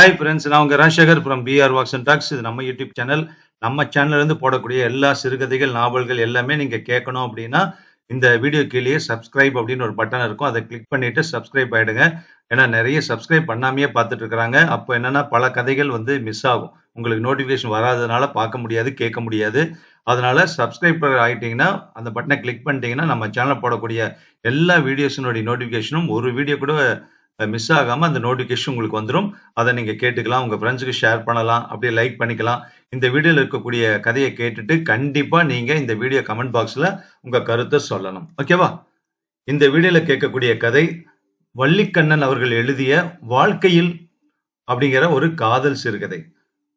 Hi friends நான் உங்கள் Rajasekar from PR walks and talks இது நம்ம யூடியூப் சேனல் நம்ம சேனல்லேருந்து போடக்கூடிய எல்லா சிறுகதைகள் நாவல்கள் எல்லாமே நீங்கள் கேட்கணும் அப்படின்னா இந்த வீடியோ கீழேயே சப்ஸ்கிரைப் அப்படின்னு ஒரு பட்டன் இருக்கும். அதை கிளிக் பண்ணிட்டு சப்ஸ்கிரைப் ஆயிடுங்க. ஏன்னா நிறைய சப்ஸ்கிரைப் பண்ணாமையே பார்த்துட்டு இருக்கிறாங்க. அப்போ என்னென்னா பல கதைகள் வந்து மிஸ் ஆகும். உங்களுக்கு நோட்டிஃபிகேஷன் வராதனால பார்க்க முடியாது கேட்க முடியாது. அதனால சப்ஸ்கிரைபர் ஆகிட்டிங்கன்னா அந்த பட்டனை கிளிக் பண்ணிட்டீங்கன்னா நம்ம சேனலில் போடக்கூடிய எல்லா வீடியோஸினுடைய நோட்டிஃபிகேஷனும் ஒரு வீடியோ கூட மிஸ் ஆகாம அந்த நோட்டிஃபிகேஷன் உங்களுக்கு வந்துடும் அதை நீங்க கேட்டுக்கலாம் உங்க ஃப்ரெண்ட்ஸுக்கு ஷேர் பண்ணலாம் அப்படியே லைக் பண்ணிக்கலாம். இந்த வீடியோல இருக்கக்கூடிய கதையை கேட்டுட்டு கண்டிப்பா நீங்க இந்த வீடியோ கமெண்ட் பாக்ஸ்ல உங்க கருத்தை சொல்லணும். ஓகேவா இந்த வீடியோல கேட்கக்கூடிய கதை வள்ளிக்கண்ணன் அவர்கள் எழுதிய வாழ்க்கையில் அப்படிங்கிற ஒரு காதல் சிறுகதை.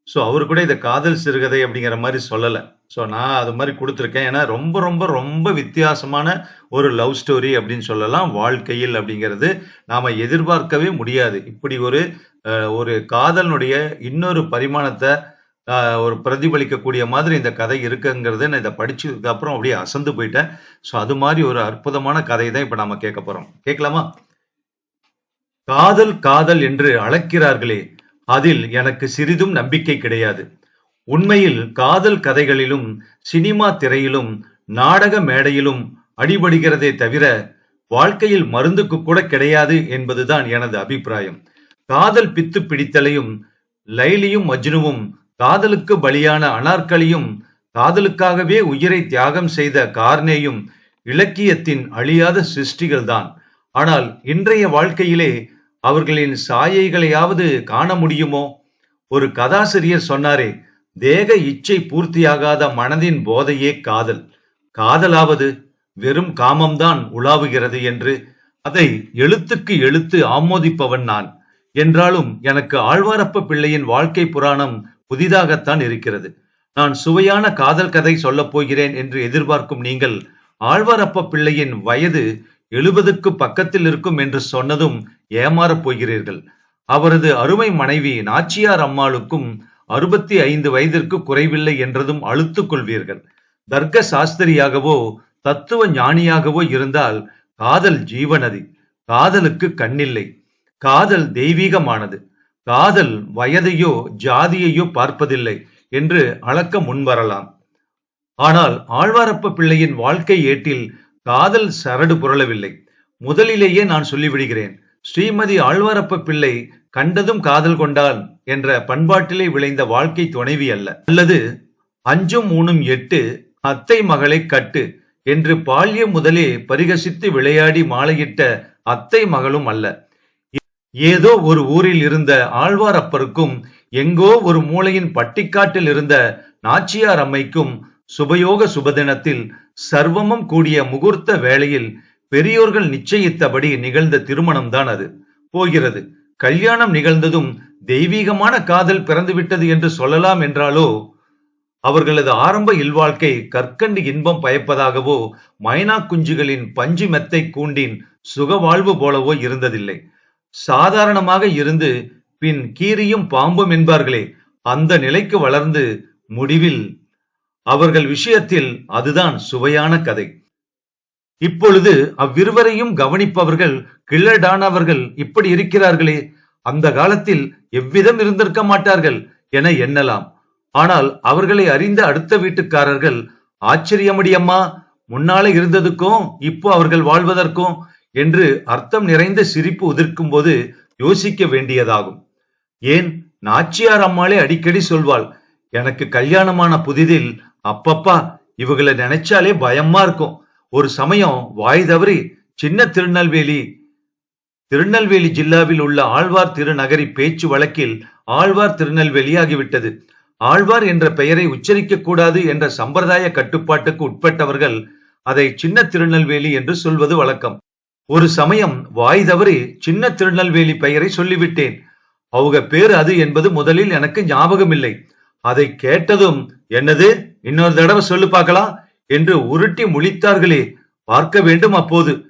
ஸோ அவரு கூட இதை காதல் சிறுகதை அப்படிங்கிற மாதிரி சொல்லலை. ஸோ நான் அது மாதிரி கொடுத்துருக்கேன். ஏன்னா ரொம்ப ரொம்ப ரொம்ப வித்தியாசமான ஒரு லவ் ஸ்டோரி அப்படின்னு சொல்லலாம். வாழ்க்கையில் அப்படிங்கிறது நாம எதிர்பார்க்கவே முடியாது. இப்படி ஒரு அஹ், ஒரு காதலனுடைய இன்னொரு பரிமாணத்தை ஒரு பிரதிபலிக்கக்கூடிய மாதிரி இந்த கதை இருக்குங்கிறத நான் இதை படிச்சதுக்கு அப்புறம் அப்படியே அசந்து போயிட்டேன். ஸோ அது மாதிரி ஒரு அற்புதமான கதை தான் இப்போ நாம கேட்க போறோம். கேட்கலாமா? காதல் காதல் என்று அழைக்கிறார்களே. அதில் எனக்கு சிறிதும் நம்பிக்கை கிடையாது. உண்மையில் காதல் கதைகளிலும் சினிமா திரையிலும் நாடக மேடையிலும் அடிபடுகிறதே தவிர வாழ்க்கையில் மருந்துக்கு கூட கிடையாது என்பதுதான் எனது அபிப்பிராயம். காதல் பித்து பிடித்தலையும் லைலியும் மஜ்னுவும் காதலுக்கு பலியான அனார்களியும் காதலுக்காகவே உயிரை தியாகம் செய்த கார்னேயும் இலக்கியத்தின் அழியாத சிருஷ்டிகள்தான். ஆனால் இன்றைய வாழ்க்கையிலே அவர்களின் சாயைகளையாவது காண முடியுமோ? ஒரு கதாசிரியர் சொன்னாரே தேக இச்சை பூர்த்தியாகாத மனதின் போதையே காதல். காதலாவது வெறும் காமம்தான் உலாவுகிறது என்று அதை எழுத்துக்கு எழுத்து ஆமோதிப்பவன் நான். என்றாலும் எனக்கு ஆழ்வாரப்ப பிள்ளையின் வாழ்க்கை புராணம் புதிதாகத்தான் இருக்கிறது. நான் சுவையான காதல் கதை சொல்லப் போகிறேன் என்று எதிர்பார்க்கும் நீங்கள் ஆழ்வாரப்ப பிள்ளையின் வயது எழுபதுக்கு பக்கத்தில் இருக்கும் என்று சொன்னதும் ஏமாறப் போகிறீர்கள். அவரது அருமை மனைவி நாச்சியார் அம்மாளுக்கும் அறுபத்தி ஐந்து வயதிற்கு குறைவில்லை என்றதும் அழுத்துக் கொள்வீர்கள். தர்க்க சாஸ்திரியாகவோ தத்துவ ஞானியாகவோ இருந்தால் காதல் ஜீவநதி காதலுக்கு கண்ணில்லை. காதல் தெய்வீகமானது. காதல் வயதையோ ஜாதியையோ பார்ப்பதில்லை என்று அளக்க முன்வரலாம். ஆனால் ஆழ்வாரப்ப பிள்ளையின் வாழ்க்கை ஏட்டில் காதல் சரடு புரளவில்லை. முதலிலேயே நான் சொல்லிவிடுகிறேன். ஸ்ரீமதி ஆழ்வாரப்ப பிள்ளை கண்டதும் காதல் கொண்டால் என்ற பண்பாட்டிலே விளைந்த வாழ்க்கை துணைவி அல்ல. அல்லது அஞ்சும் மூணும் எட்டு அத்தை மகளை கட்டு என்று பால்யம் முதலே பரிகசித்து விளையாடி மாலையிட்ட அத்தை மகளும் அல்ல. ஏதோ ஒரு ஊரில் இருந்த ஆழ்வாரப்பருக்கும் எங்கோ ஒரு மூலையின் பட்டிக்காட்டில் இருந்த நாச்சியார் அம்மைக்கும் சுபயோக சுபதினத்தில் சர்வமும் கூடிய முகூர்த்த வேளையில் பெரியோர்கள் நிச்சயித்தபடி நிகழ்ந்த திருமணம்தான் அது. போகிறது. கல்யாணம் நிகழ்ந்ததும் தெய்வீகமான காதல் பிறந்துவிட்டது என்று சொல்லலாம் என்றாலோ அவர்களது ஆரம்ப இல்வாழ்க்கை கற்கண்டு இன்பம் பயப்பதாகவோ மைனா குஞ்சுகளின் பஞ்சு மெத்தை கூண்டின் சுக வாழ்வு போலவோ இருந்ததில்லை. சாதாரணமாக இருந்து பின் கீரியும் பாம்பும் என்பார்களே அந்த நிலைக்கு வளர்ந்து முடிவில் அவர்கள் விஷயத்தில் அதுதான் சுவையான கதை. இப்பொழுது அவ்விருவரையும் கவனிப்பவர்கள் கிள்ளடானவர்கள் இப்படி இருக்கிறார்களே அந்த காலத்தில் எவ்விதம் இருந்திருக்க மாட்டார்கள் என எண்ணலாம். ஆனால் அவர்களை அறிந்த அடுத்த வீட்டுக்காரர்கள் ஆச்சரியமடியம்மா முன்னாலே இருந்ததுக்கும் இப்போ அவர்கள் வாழ்வதற்கும் என்று அர்த்தம் நிறைந்த சிரிப்பு உதிர்க்கும் போது யோசிக்க வேண்டியதாகும். ஏன் நாச்சியார் அம்மாளே அடிக்கடி சொல்வாள் எனக்கு கல்யாணமான புதிதில் அப்பப்பா இவங்களை நினைச்சாலே பயமா இருக்கும். ஒரு சமயம் வாய் தவறி சின்ன திருநெல்வேலி திருநெல்வேலி ஜில்லாவில் உள்ள ஆழ்வார் திருநகரி பேச்சு வழக்கில் ஆழ்வார் திருநெல்வேலி ஆகிவிட்டது ஆழ்வார் என்ற பெயரை உச்சரிக்க கூடாது என்ற சம்பிரதாய கட்டுப்பாட்டுக்கு உட்பட்டவர்கள் அதை சின்ன திருநெல்வேலி என்று சொல்வது வழக்கம். ஒரு சமயம் வாய் தவறி சின்ன திருநெல்வேலி பெயரை சொல்லிவிட்டேன். அவங்க பேர் அது என்பது முதலில் எனக்கு ஞாபகம் இல்லை அதை கேட்டதும் என்னது? இன்னொரு தடவை சொல்லு பார்க்கலாம். என்று உருட்டி முழித்தார்களே. பார்க்க வேண்டும் அப்போது.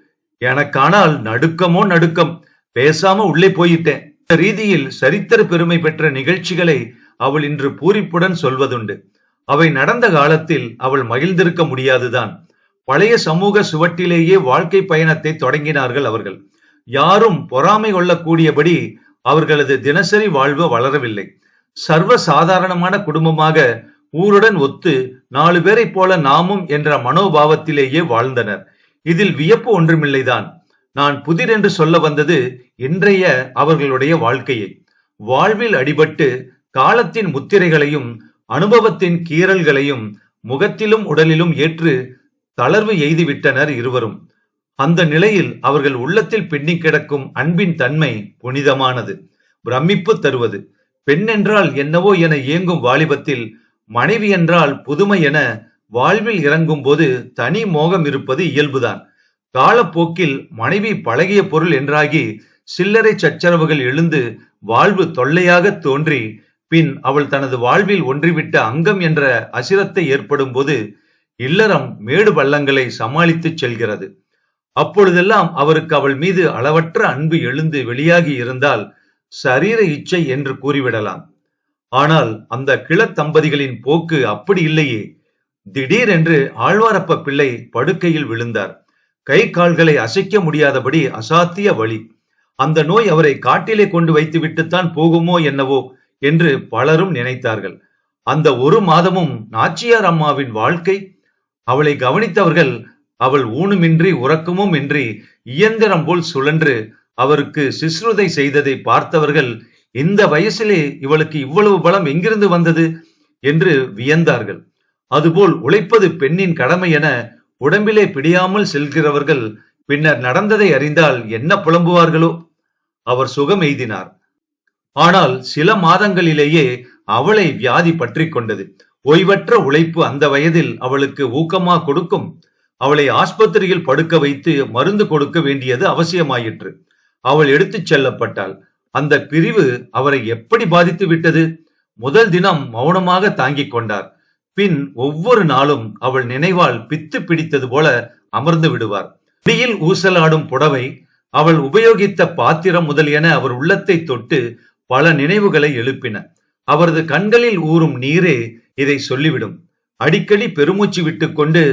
எனக்கானால் நடுக்கமோ நடுக்கம். பேசாம உள்ளே போயிட்டேன். ரீதியில் சரித்திர பெருமை பெற்ற நிகழ்ச்சிகளை அவள் இன்று பூரிப்புடன் சொல்வதுண்டு. அவை நடந்த காலத்தில் அவள் மகிழ்ந்திருக்க முடியாதுதான். பழைய சமூக சுவட்டிலேயே வாழ்க்கை பயணத்தை தொடங்கினார்கள் அவர்கள். யாரும் பொறாமை கொள்ளக்கூடியபடி அவர்களது தினசரி வாழ்வு வளரவில்லை. சர்வ சாதாரணமான குடும்பமாக ஊருடன் ஒத்து நாலு பேரைப் போல நாமும் என்ற மனோபாவத்திலேயே வாழ்ந்தனர். இதில் வியப்பு ஒன்றுமில்லைதான். நான் புதிரென்று சொல்ல வந்தது இன்றைய அவர்களுடைய வாழ்க்கையை. வாழ்வில் அடிபட்டு காலத்தின் முத்திரைகளையும் அனுபவத்தின் கீறல்களையும் முகத்திலும் உடலிலும் ஏற்று தளர்வு எய்துவிட்டனர் இருவரும். அந்த நிலையில் அவர்கள் உள்ளத்தில் பின்னி கிடக்கும் அன்பின் தன்மை புனிதமானது பிரமிப்பு தருவது. பெண் என்றால் என்னவோ என ஏங்கும் வாலிபத்தில் மனைவி என்றால் புதுமை என வாழ்வில் இறங்கும் போது தனி மோகம் இருப்பது இயல்புதான். காலப்போக்கில் மனைவி பழகிய பொருள் என்றாகி சில்லறை சச்சரவுகள் எழுந்து வாழ்வு தொல்லையாக தோன்றி பின் அவள் தனது வாழ்வில் ஒன்றிவிட்ட அங்கம் என்ற அசிரத்தை ஏற்படும் போது இல்லறம் மேடு பள்ளங்களை சமாளித்து செல்கிறது. அப்பொழுதெல்லாம் அவருக்கு அவள் மீது அளவற்ற அன்பு எழுந்து வெளியாகி இருந்தால் சரீர இச்சை என்று கூறிவிடலாம். ஆனால் அந்த கிழத் தம்பதிகளின் போக்கு அப்படி இல்லையே. திடீரென்று ஆழ்வாரப்ப பிள்ளை படுக்கையில் விழுந்தார். கை கால்களை அசைக்க முடியாதபடி அசாத்திய வழி. அந்த நோய் அவரை காட்டிலே கொண்டு வைத்து விட்டுத்தான் போகுமோ என்னவோ என்று பலரும் நினைத்தார்கள். அந்த ஒரு மாதமும் நாச்சியார் அம்மாவின் வாழ்க்கை? அவளை கவனித்தவர்கள் அவள் ஊனுமின்றி உறக்கமும் இன்றி இயந்திரம் போல் சுழன்று அவருக்கு சிஸ்ருதை செய்ததை பார்த்தவர்கள் இந்த வயசிலே இவளுக்கு இவ்வளவு பலம் எங்கிருந்து வந்தது என்று வியந்தார்கள். அதுபோல் உழைப்பது பெண்ணின் கடமை என உடம்பிலே பிடியாமல் செல்கிறவர்கள் பின்னர் நடந்ததை அறிந்தால் என்ன புலம்புவார்களோ? அவர் சுகம் எய்தினார். ஆனால் சில மாதங்களிலேயே அவளை வியாதி பற்றி கொண்டது. ஓய்வற்ற உழைப்பு அந்த வயதில் அவளுக்கு ஊக்கமா கொடுக்கும். அவளை ஆஸ்பத்திரியில் படுக்க வைத்து மருந்து கொடுக்க வேண்டியது அவசியமாயிற்று. அவள் எடுத்துச் செல்லப்பட்டாள். அந்த பிரிவு அவரை எப்படி பாதித்து விட்டது? முதல் தினம் மௌனமாக தாங்கிக் கொண்டார். பின் ஒவ்வொரு நாளும் அவள் நினைவால் பித்து பிடித்தது போல அமர்ந்து விடுவார். வெளியில் ஊசலாடும் புடவை அவள் உபயோகித்த பாத்திரம் முதலியன அவர் உள்ளத்தை தொட்டு பல நினைவுகளை எழுப்பின. அவரது கண்களில் ஊறும் நீரே இதை சொல்லிவிடும். அடிக்கடி பெருமூச்சு விட்டுக்கொண்டு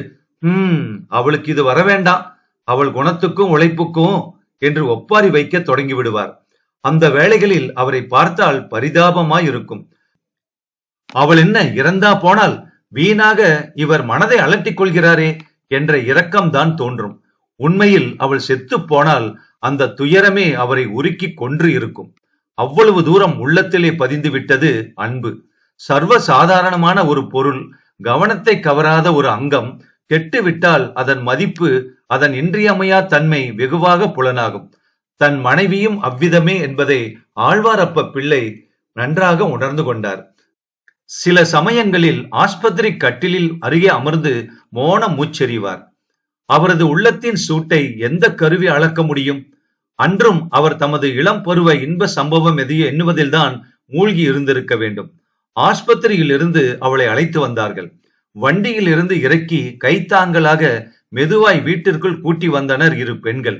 ஹம் அவளுக்கு இது வர வேண்டாம் அவள் குணத்துக்கும் உழைப்புக்கும் என்று ஒப்பாரி வைக்க தொடங்கி விடுவார். அந்த வேளைகளில் அவரை பார்த்தால் பரிதாபமாய் இருக்கும் அவள் என்ன இறந்தா போனால் வீணாக இவர் மனதை அலட்டிக் கொள்கிறாரே என்ற இரக்கம்தான் தோன்றும். உண்மையில் அவள் செத்து போனால் அந்த துயரமே அவரை உருக்கி கொன்று இருக்கும். அவ்வளவு தூரம் உள்ளத்திலே பதிந்து விட்டது அன்பு. சர்வ சாதாரணமான ஒரு பொருள் கவனத்தை கவராத ஒரு அங்கம் கெட்டுவிட்டால் அதன் மதிப்பு அதன் இன்றியமையா தன்மை வெகுவாக புலனாகும். தன் மனைவியும் அவ்விதமே என்பதை ஆழ்வாரப்ப பிள்ளை நன்றாக உணர்ந்து கொண்டார். சில சமயங்களில் ஆஸ்பத்திரி கட்டிலில் அருகே அமர்ந்து மோன மூச்செறிவார். அவரது உள்ளத்தின் சூட்டை எந்த கருவி அளக்க முடியும்? அன்றும் அவர் தமது இளம் பருவ இன்ப சம்பவம் எதையோ எண்ணுவதில்தான் மூழ்கி இருந்திருக்க வேண்டும். ஆஸ்பத்திரியில் இருந்து அவளை அழைத்து வந்தார்கள். வண்டியில் இருந்து இறக்கி கைத்தாங்களாக மெதுவாய் வீட்டிற்குள் கூட்டி வந்தனர் இரு பெண்கள்.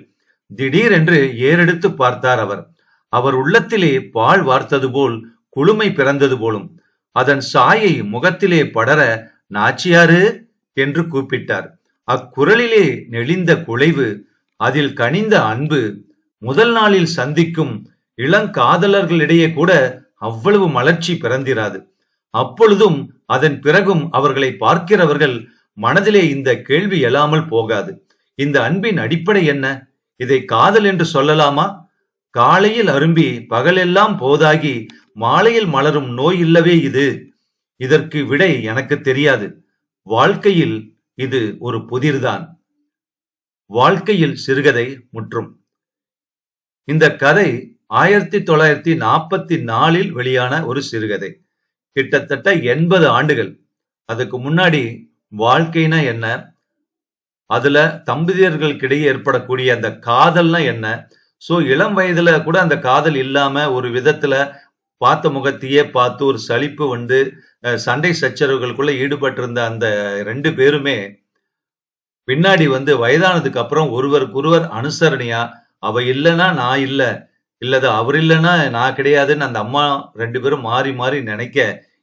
திடீரென்று ஏறெடுத்து பார்த்தார் அவர். அவர் உள்ளத்திலே பால் வார்த்தது போல் குளுமை பிறந்தது போலும். அதன் சாயை முகத்திலே படர நாச்சியாரு என்று கூப்பிட்டார். அக்குரலிலே நெளிந்த குலைவு அதில் கனிந்த அன்பு முதல் நாளில் சந்திக்கும் இளங்காதலர்களிடையே கூட அவ்வளவு மலர்ச்சி பிறந்திராது. அப்பொழுதும் அதன் பிறகும் அவர்களை பார்க்கிறவர்கள் மனதிலே இந்த கேள்வி எழாமல் போகாது. இந்த அன்பின் அடிப்படை என்ன? இதை காதல் என்று சொல்லலாமா? காலையில் அரும்பி பகலெல்லாம் போதாகி மாலையில் மலரும் நோய் இல்லவே இது. இதற்கு விடை எனக்கு தெரியாது. வாழ்க்கையில் இது ஒரு புதிர்தான். வாழ்க்கையில் சிறுகதை முற்றும். இந்த கதை ஆயிரத்தி தொள்ளாயிரத்தி நாற்பத்தி நாலில் வெளியான ஒரு சிறுகதை. கிட்டத்தட்ட எண்பது ஆண்டுகள். அதுக்கு முன்னாடி வாழ்க்கைனா என்ன? அதுல தம்பதியர்களுக்கிடையே ஏற்படக்கூடிய அந்த காதல்னா என்ன? சோ இளம் வயதுல கூட அந்த காதல் இல்லாம ஒரு விதத்துல பார்த்த முகத்தையே பார்த்து ஒரு சலிப்பு வந்து சண்டை சச்சரவுகளுக்குள்ள ஈடுபட்டிருந்த அந்த ரெண்டு பேருமே பின்னாடி வந்து வயதானதுக்கு அப்புறம் ஒருவருக்கொருவர் அனுசரணையா அவ இல்லைன்னா நான் இல்லை இல்லது அவர் இல்லைன்னா நான் கிடையாதுன்னு அந்த அம்மா ரெண்டு பேரும் மாறி மாறி நினைக்க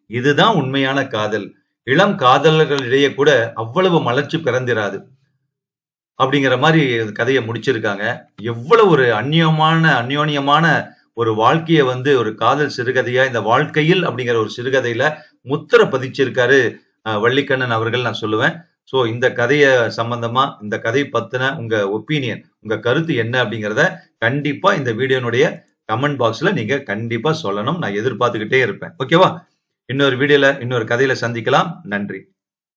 இதுதான் உண்மையான காதல். இளம் காதலர்களிடையே கூட அவ்வளவு மலர்ச்சி பிறந்திராது. அப்படிங்கிற மாதிரி கதையை முடிச்சிருக்காங்க. எவ்வளவு ஒரு அந்நியமான அந்யோன்யமான ஒரு வாழ்க்கையை வந்து ஒரு காதல் சிறுகதையா இந்த வாழ்க்கையில் அப்படிங்கிற ஒரு சிறுகதையில முத்திர பதிச்சிருக்காரு வள்ளிக்கண்ணன் அவர்கள் நான் சொல்லுவேன். ஸோ இந்த கதையை சம்பந்தமா இந்த கதை பத்தின உங்க ஒப்பீனியன் உங்க கருத்து என்ன அப்படிங்கிறத கண்டிப்பா இந்த வீடியோனுடைய கமெண்ட் பாக்ஸ்ல நீங்க கண்டிப்பா சொல்லணும். நான் எதிர்பார்த்துக்கிட்டே இருப்பேன். ஓகேவா? இன்னொரு வீடியோல இன்னொரு கதையில சந்திக்கலாம். நன்றி.